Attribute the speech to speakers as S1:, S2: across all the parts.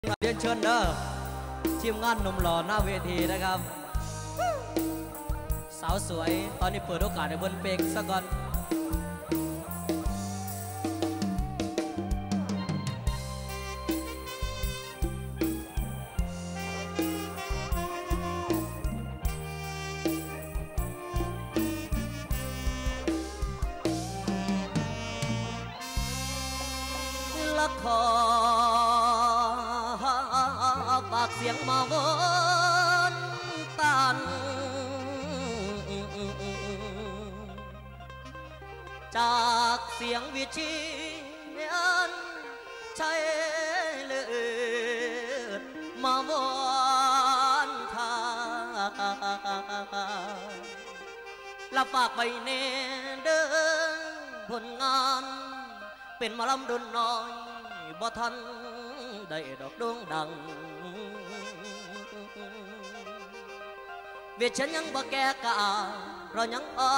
S1: เรียนเชิญเด้อทีมงานหนุ่มหล่อหน้าเวทีนะครับ สาวสวยตอนนี้เปิดโอกาสให้เบิ้นเปกซะก่อนละคร ยงมาวนตันจากเสียงวิชียันใช้เลือดมาวนทางละฝากไปเนเดินผลงาน เป็นมาลำดนน้อยบ่ทัน ได้ดอกดวงดังเวทฉันยังบ่แก่กาเรายังอ่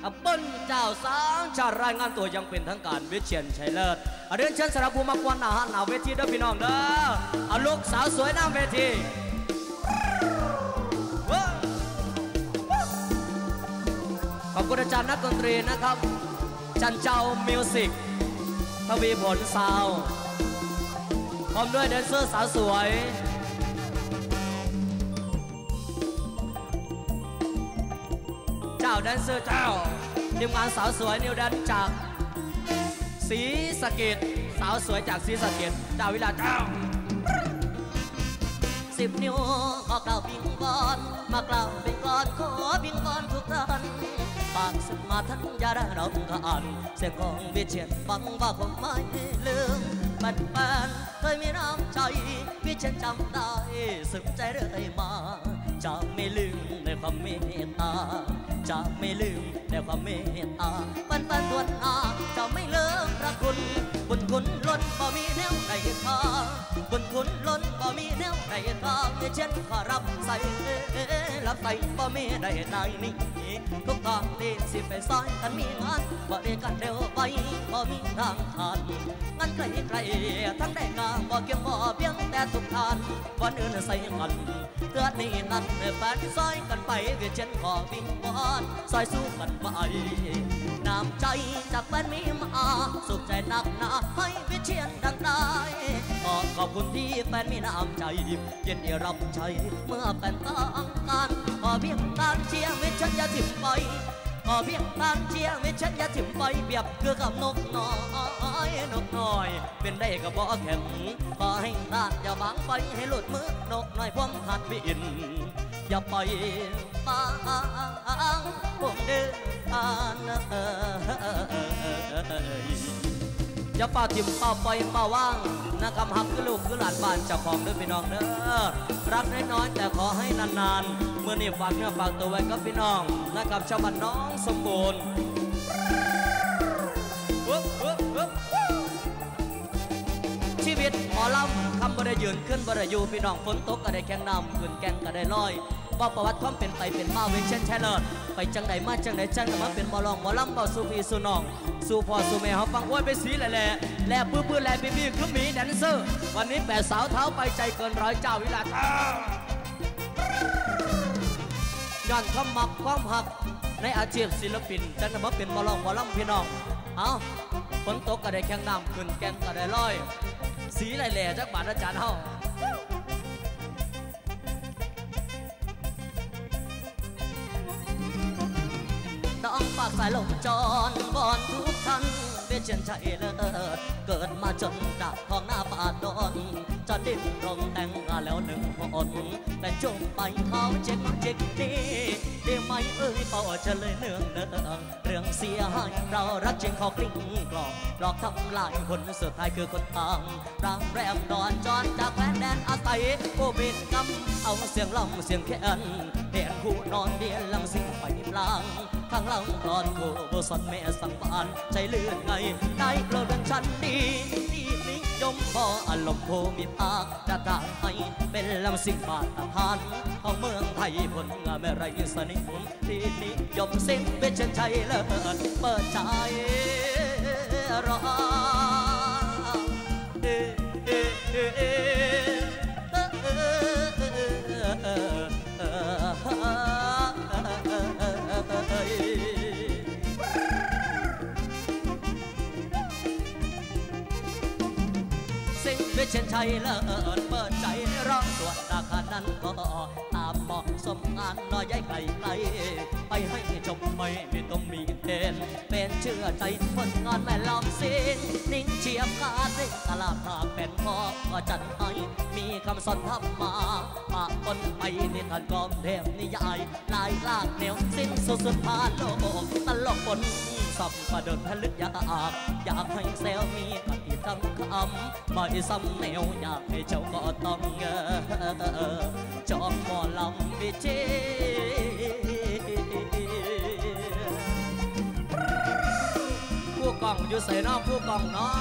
S1: แอได้ให้เชียร์ด้วยอับเบิ้ลเจ้าสางชารายงานตัวยังเป็นทางการวิเชียนชัยเลิศเอเดินเชิญสารภูมิมากวนอาหารหนาวเวทีเด้อพี่น้องเด้อเอาลูกสาวสวยหน้าเวทีขอบคุณอาจารย์นักดนตรีนะครับ จันเจ้ามิวสิกทวีผลซาวพร้อมด้วยแดนเซอร์สาวสวย แดนเซอร์เจ้าทีมงานสาวสวยนิวแดนจากสีสะเกดสาวสวยจากสีสะเกดาวิลาเจ้าสิบนิ้วขอกล่าวบิงบอนมากล่าวเป็นกอนขอบิงบอนทุกท่านปากสึกมาทันยาได้เรากันเสียงของวิเชียนฟังว่าคงไม่ลืมปันปันเคยมีน้ำใจวิเชียนจำได้สึกใจเรื่อยมา จะไม่ลืมในความเมตตา จะไม่ลืมในความเมตตาปันปันทวนอาจะไม่ลืมพระคุณ บุญคุณล้นบ่มีแนวใดค่าบุญคุณล้นบ่มีแนวใดค่าเช่นขอรับใส่รับใส่บ่มีใดใดนี้ทุกทางเดินสิไปซอยกันมีงานบ่ได้กันเร็วไปบ่มีทางผ่านงานไกลไกลทั้งได้กาบ่เกี่ยวบ่เพียงแต่ทุกทานวันอื่นใส่กันเกิดนี้นั้นแฟนซอยกันไปเวียเช่นขอวิงวอนซอยสู้กันไปน้ำใจจากแฟนมีมาสุขใจนักหนาให้วิเชียนดังได้ขอขอบคุณที่แฟนมีน้ำใจเย็นดีรับใช้เมื่อแฟนต้องการขอเพียงการเชียร์วิเชียนอย่าถิ่มไปขอเพียงการเชียร์วิเชียนอย่าถิ่มไปเปรียบคือกับนกน้อยนกน้อย เป็นได้กับบ่อแข็งขอให้ตาอย่าบางไปให้หลุดมือนกน้อยพวงหัดบินอย่าไปบางผมเดินผ่าน อย่าป่าทิมป่าปล่อยป่าว่างนะครับหักคือลูกคือหลานบ้านเจ้าของด้อพี่น้องเด้อรักน้อยๆแต่ขอให้นานๆเมื่อนี่ฝากเนื้อฝากตัวไว้กับพี่น้องนะครับชาวบ้านน้องสมบูรณ์ชีวิตหมอลำคำบ่ได้ยืนขึ้นบ่ได้อยู่พี่น้องฝนตกก็ได้แข่งน้ำขึ้นแกงก็ได้ลอย บ่ประวัติความเป็นไปเป็นมาเวงเช่นแช่เลิศไปจังใดมาจังใดจังแต่มาเป็นหมอลองหมอลำเบาสู่พี่สู่น้อง สู่พ่อสู่แม่เขาฟังโอ้ยไปสีแหล่แหล่แหล่ปื้อปื้อแหล่บีบีคือหมีแดนเซอร์ วันนี้แปดสาวเท้าไปใจเกินร้อยเจ้าวิลาท้าย้อนความมักความหักในอาชีพศิลปินจังแต่มาเป็นหมอลองหมอลำพี่น้องเอาฝนตกก็ได้แข่งน้ำขึ้นแกงก็ได้ลอย สีแหล่ๆจักบาทอาจารย์เฮา ต้องฝากสายลมจรบอนทุกท่านเวชเชียนชัยเลิศเกิดมาจนจากท้องหน้าป่าดอนจะดิ้นรนแต่งงานแล้วหนึ่งคนแต่จงไปเขาเช็คเช็คดีได้ไหมเอ้ยเป่าจะเลยเนืองเนืองเรื่องเสียหายเรารักจริงเขากลิ้งกลอกหลอกทำลายคนสุดท้ายคือคนตามร่างแรมดอนจอนจากแคว้นแดนอาศัยโควิดกำเอาเสียงลำเสียงแค้นเห็นผู้นอนเดียนลำสิ่งไปพลาง ข้างหลังตอนโคสอนแม่สังบ้านใจเลื่อนไงได้โปรดดังฉันดีดีนี้ยมพออารมณ์ภูมิภาคจะต่างให้เป็นลำสิ่งบาตฐานของเมืองไทยผลงานไม่ไรสนิทที่นิยมสิ้นเป็นเช่นชัยเลิศเปิดใจรอเอ่เอเอเอ เช่นชัยเลิศเปิดใจร้องสวนราคานั้นก็ตามเหมาะสมงานน้อยใหญ่ไกลไกลไปให้จบไม่ไม่ต้องมีเทนเป็นเชื่อใจผลงานแม่ลำสิ้นนิ่งเชียบกาดตลาดหาเป็นพอก็จัดให้มีคำสอนทำมาปะปนไปนิทานกอมเทพนิยายลายลากแนวสิ้นสุดสุดผ่านโลกตลกบนสับประเดินทะลึกอยากอยากให้แซวมี căng ấm mời xong neo nhạc thì cháu có tâm cho mò lòng vì chế khu còng như sấy nó khu còng nó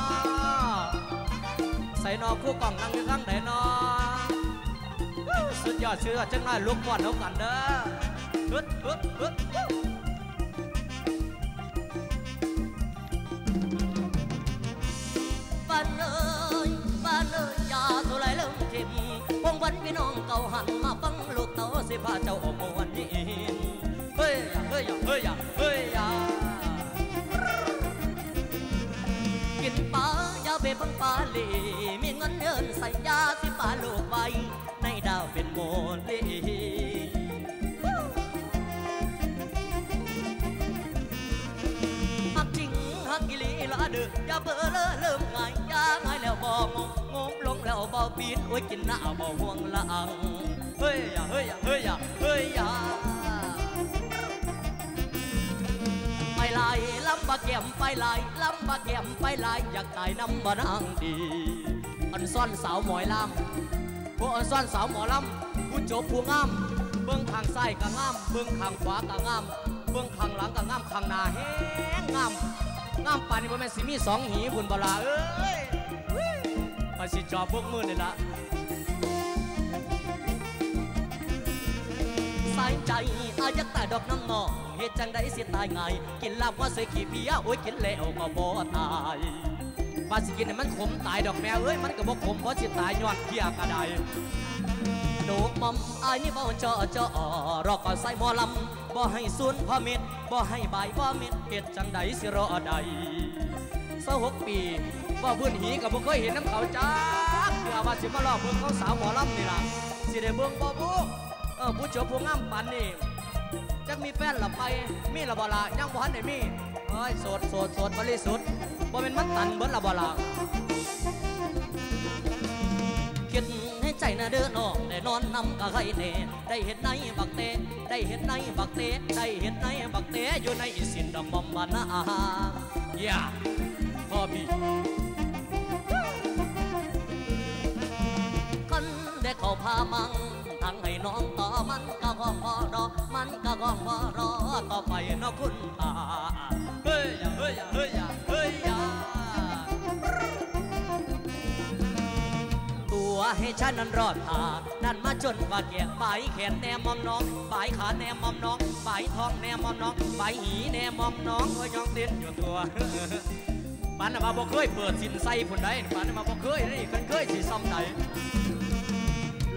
S1: sấy nó khu còng năng như găng đấy nó suốt giờ chưa, chắc nói lúc còn đâu cần đó ไปบังปลาลีมีเงินเยินใส่ยาสิปลาลูกไว้ ในดาวเป็นโมลีหักจริงหักกิลีละเด้ออย่าเบอเลอเริ่มง่ายยาง่ายแล้วบ่งงงลงแล้วบ่ปีนโอ้ยกินหน้าบ่ห่วงละอังเฮ้ยอย่าเฮ้ยอย่าเฮ้ยอย่าเฮ้ยอย่า ไปไล่ลำบากแก้มไปไล่ลำบากแก้มไปไล่อยากตายน้ำบ่นางดี อันซ่อนสาวหมอยลำผู้อันซ่อนสาวหมอลำผู้จบผู้งาม เบื้องข้างซ้ายก็งาม เบื้องข้างขวาก็งาม เบื้องข้างหลังก็งามข้างหน้าแห้งงามงามปานนี้บ่แม่นสิมีสองหีบุญบลาเอ้ยไปสิจอบพวกมือนี่ละสายใจอายักแต่ดอกน้ำนอง เหตุจังใดสิตายไง กินลาบว่าเสยขี้เพียโอ้ยกินแล้วก็บ่ตายว่าสิกินมันขมตายดอกแมวเอ้ยมันก็บ่ขมเพราะสิตายย้อนเพียกระไดโดกมอมอายนี่บ่เจาะเจาะรอก่อนใส่หมอลำบ่ให้สุนพ่อเม็ดบ่ให้ใบายบ่เม็ดเฮ็ดจังใดสิรอใดเศร้าหกปีว่าพื้นหีกับบ่เคยเห็นน้ำเขาจ้าเพื่อว่าสิมาลอกเบิ่งเขาสาวหมอลำนี่ล่ะสิได้เบิ่งบ่บุเออผู้เจบผู้งามปานนี่ จักมีแฟนละไป มีละบล่ะยังบ่ทันได้มีเอ้ยโสดโสดโสดบริสุทธิ์บ่แม่นมันตันเบิดละบล่ะคิดให้ใจน่ะเด้อน้องได้นอนนำกะใครเน่ได้เห็นในบักเตะได้เห็นในบักเตะได้เห็นในบักเตะอยู่ในสินดำบอมบานาอย่าพ่อพี่กันได้เข้าพามัง ทั้งให้น้องต่อมันก็ก้องพอรอมันก็ก้องพอรอต่อไปเนาะคุณตาเฮ้ยอย่าเฮ้ยอย่าเฮ้ยอย่าเฮ้ยอย่าตัวให้ฉันนั้นรอดตานั่นมาจนว่าเกียบายแขนแนมมอมน้องใบขาแนมมอมน้องใบท้องแนมมอมน้องใบหีแนมมอมน้องโอ้ยองเต้นอยู่ตัวปันมาบ่เคยเปิดสินใส่ผุนใดปันมาบ่เคยนี่คันเคยสิซ้ำใด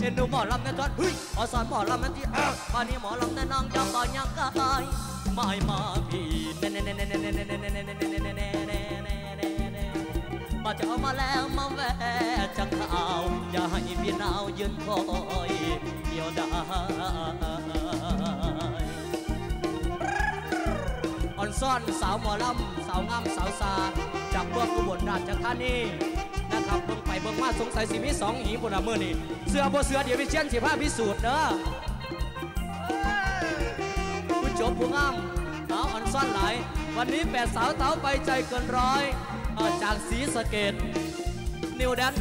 S1: เอ็นดูหมอลำนั่นทอดเฮ้ยขอสอนหมอลำนั่นที่อ้าวป่านนี้หมอลำนั่นน้องยาวต่อยังกายไม่มาพี่เน่เน่เน่เน่เน่เน่เน่เน่เน่เน่เน่เน่เน่เน่เน่เน่เน่เน่มาเจอมาแล้วมาแวะจังข่าวอย่าให้พี่นาวยืนคอยเดียวดายอ่อนซ่อนสาวหมอลำสาวงามสาวสาจากพวกกุบลราชธานี นะครับเพิ่งไป
S2: เบิ่งมาสงสัยสิมีสองหีปุ่นละมือนี่เสือบ่เสือเดี๋ยววิเชียนสิพาพิสูจน์เด้อผู้ชมผู้งามเอาอันซ่อนหลาย วันนี้แปดสาวเต้าไปใจเกินร้อยจากสีสะเกตนิวแดน